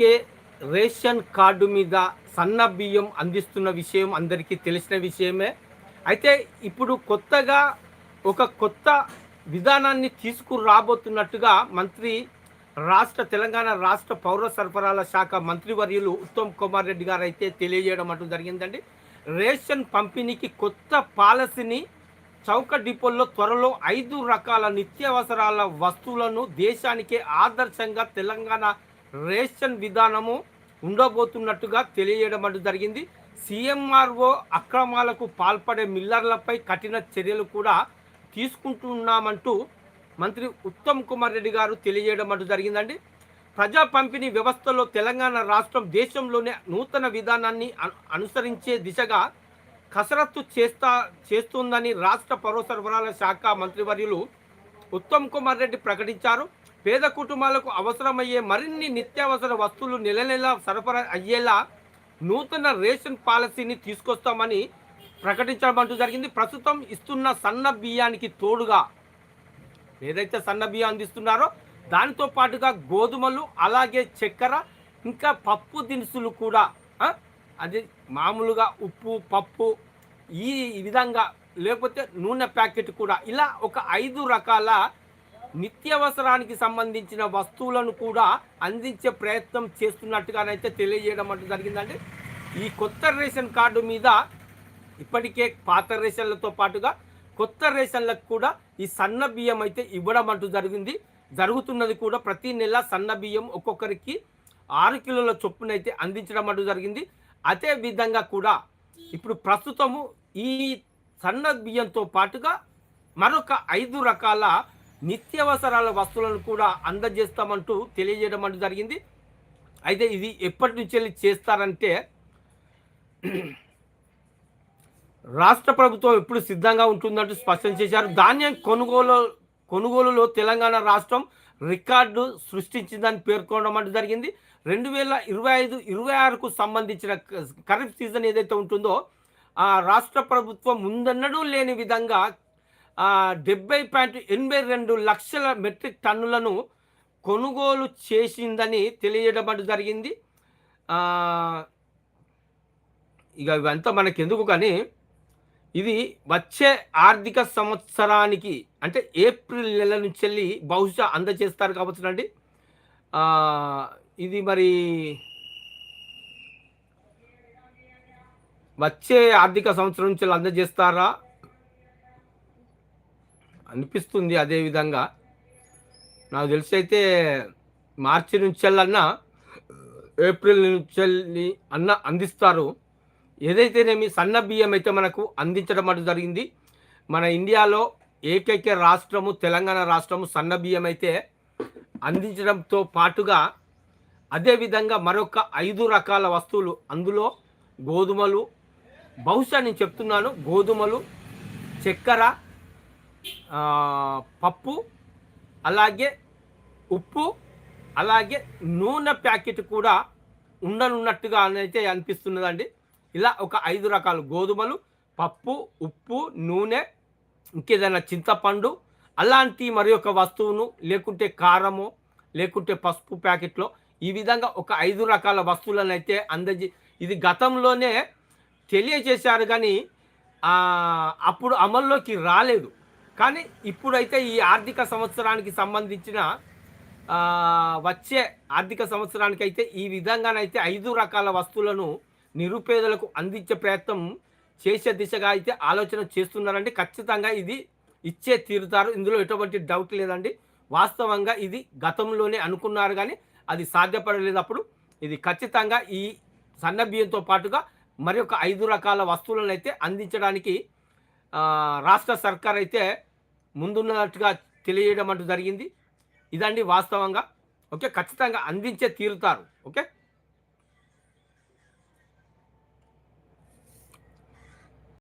కే ration card మీద సన్న బియ్యం అందిస్తున్న విషయం అందరికీ తెలిసిన విషయమే. అయితే ఇప్పుడు కొత్తగా ఒక కొత్త విధానాన్ని తీసుకురాబోతున్నట్టుగా మంత్రి రాష్ట్ర తెలంగాణ రాష్ట్ర పౌర సరఫరాల శాఖ మంత్రివర్యులు ఉత్తమ్ కుమార్ రెడ్డి గారు అయితే తెలియజేయడం అంటూ జరిగిందండి. రేషన్ పంపిణీకి కొత్త పాలసీని చౌక డిపోల్లో త్వరలో ఐదు రకాల నిత్యావసరాల వస్తువులను దేశానికే ఆదర్శంగా తెలంగాణ రేషన్ విధానము ఉండబోతున్నట్టుగా తెలియజేయడం అంటూ జరిగింది. సీఎంఆర్ఓ అక్రమాలకు పాల్పడే మిల్లర్లపై కఠిన చర్యలు కూడా తీసుకుంటున్నామంటూ మంత్రి ఉత్తమ్ కుమార్ రెడ్డి గారు తెలియజేయడం అంటూ జరిగిందండి. ప్రజా పంపిణీ వ్యవస్థలో తెలంగాణ రాష్ట్రం దేశంలోనే నూతన విధానాన్ని అనుసరించే దిశగా కసరత్తు చేస్తా చేస్తుందని రాష్ట్ర పౌర సరఫరాల శాఖ మంత్రివర్యులు ఉత్తమ్ కుమార్ రెడ్డి ప్రకటించారు. పేద కుటుంబాలకు అవసరమయ్యే మరిన్ని నిత్యావసర వస్తువులు నెల నెల సరఫరా అయ్యేలా నూతన రేషన్ పాలసీని తీసుకొస్తామని ప్రకటించడం అంటూ జరిగింది. ప్రస్తుతం ఇస్తున్న సన్న బియ్యానికి తోడుగా ఏదైతే సన్న బియ్యం అందిస్తున్నారో దానితో పాటుగా గోధుమలు అలాగే చక్కెర ఇంకా పప్పు దినుసులు కూడా అది మామూలుగా ఉప్పు పప్పు ఈ విధంగా లేకపోతే నూనె ప్యాకెట్ కూడా. ఇలా ఒక ఐదు రకాల నిత్యావసరానికి సంబంధించిన వస్తువులను కూడా అందించే ప్రయత్నం చేస్తున్నట్టుగానైతే తెలియజేయడం అంటూ జరిగిందండి. ఈ కొత్త రేషన్ కార్డు మీద ఇప్పటికే పాత రేషన్లతో పాటుగా కొత్త రేషన్లకు కూడా ఈ సన్న బియ్యం అయితే ఇవ్వడం అంటూ జరిగింది. జరుగుతున్నది కూడా ప్రతి నెల సన్న బియ్యం ఒక్కొక్కరికి ఆరు కిలోల చొప్పున అయితే అందించడం అంటూ జరిగింది. అదే విధంగా కూడా ఇప్పుడు ప్రస్తుతము ఈ సన్న బియ్యంతో పాటుగా మరొక ఐదు రకాల నిత్యావసరాల వస్తువులను కూడా అందజేస్తామంటూ తెలియజేయడం అంటూ జరిగింది. అయితే ఇది ఎప్పటి నుంచి వెళ్ళి చేస్తారంటే రాష్ట్ర ప్రభుత్వం ఎప్పుడు సిద్ధంగా ఉంటుందంటూ స్పష్టం చేశారు. ధాన్యం కొనుగోలు కొనుగోలులో తెలంగాణ రాష్ట్రం రికార్డు సృష్టించిందని పేర్కొనడం అంటూ జరిగింది. రెండు వేల ఇరవై ఐదు ఇరవై ఆరుకు సంబంధించిన ఖరీఫ్ సీజన్ ఏదైతే ఉంటుందో ఆ రాష్ట్ర ప్రభుత్వం ముందన్నడూ లేని విధంగా డెబ్బై పాయింట్ ఎనభై రెండు లక్షల మెట్రిక్ టన్నులను కొనుగోలు చేసిందని తెలియడం జరిగింది. ఇక ఇవంతా మనకెందుకు కానీ ఇది వచ్చే ఆర్థిక సంవత్సరానికి అంటే ఏప్రిల్ నెల నుంచి వెళ్ళి బహుశా అందజేస్తారు కావచ్చు అండి. ఇది మరి వచ్చే ఆర్థిక సంవత్సరం నుంచి అందజేస్తారా? అనిపిస్తుంది అదే విధంగా. నాకు తెలిసి అయితే మార్చి నుంచి వెళ్ళన్నా ఏప్రిల్ నుంచి వెళ్ళి అన్న అందిస్తారు. ఏదైతేనేమి సన్న బియ్యం అయితే మనకు అందించడం అటు జరిగింది. మన ఇండియాలో ఏకైక రాష్ట్రము తెలంగాణ రాష్ట్రము సన్న బియ్యం అయితే అందించడంతో పాటుగా అదేవిధంగా మరొక ఐదు రకాల వస్తువులు అందులో గోధుమలు బహుశా నేను చెప్తున్నాను గోధుమలు చక్కెర పప్పు అలాగే ఉప్పు అలాగే నూనె ప్యాకెట్ కూడా ఉండనున్నట్టుగా అయితే అనిపిస్తున్నదండి. ఇలా ఒక ఐదు రకాలు గోధుమలు పప్పు ఉప్పు నూనె ఇంకేదైనా చింతపండు అలాంటి మరి ఒక వస్తువును లేకుంటే కారము లేకుంటే పసుపు ప్యాకెట్లో ఈ విధంగా ఒక ఐదు రకాల వస్తువులను అయితే అందజే ఇది గతంలోనే తెలియజేశారు కానీ అప్పుడు అమల్లోకి రాలేదు. కానీ ఇప్పుడైతే ఈ ఆర్థిక సంవత్సరానికి సంబంధించిన వచ్చే ఆర్థిక సంవత్సరానికి అయితే ఈ విధంగానైతే ఐదు రకాల వస్తువులను నిరుపేదలకు అందించే ప్రయత్నం చేసే దిశగా అయితే ఆలోచన చేస్తున్నారండి. ఖచ్చితంగా ఇది ఇచ్చే తీరుతారు. ఇందులో ఎటువంటి డౌట్ లేదండి. వాస్తవంగా ఇది గతంలోనే అనుకున్నారు కానీ అది సాధ్యపడలేదప్పుడు ఇది ఖచ్చితంగా ఈ సన్న బియ్యంతో పాటుగా మరి ఒక ఐదు రకాల వస్తువులను అయితే అందించడానికి రాష్ట్ర సర్కార్ అయితే ముందున్నట్టుగా తెలియజేయడం అంటూ జరిగింది. ఇదండి వాస్తవంగా ఓకే? ఖచ్చితంగా అందించే తీరుతారు ఓకే?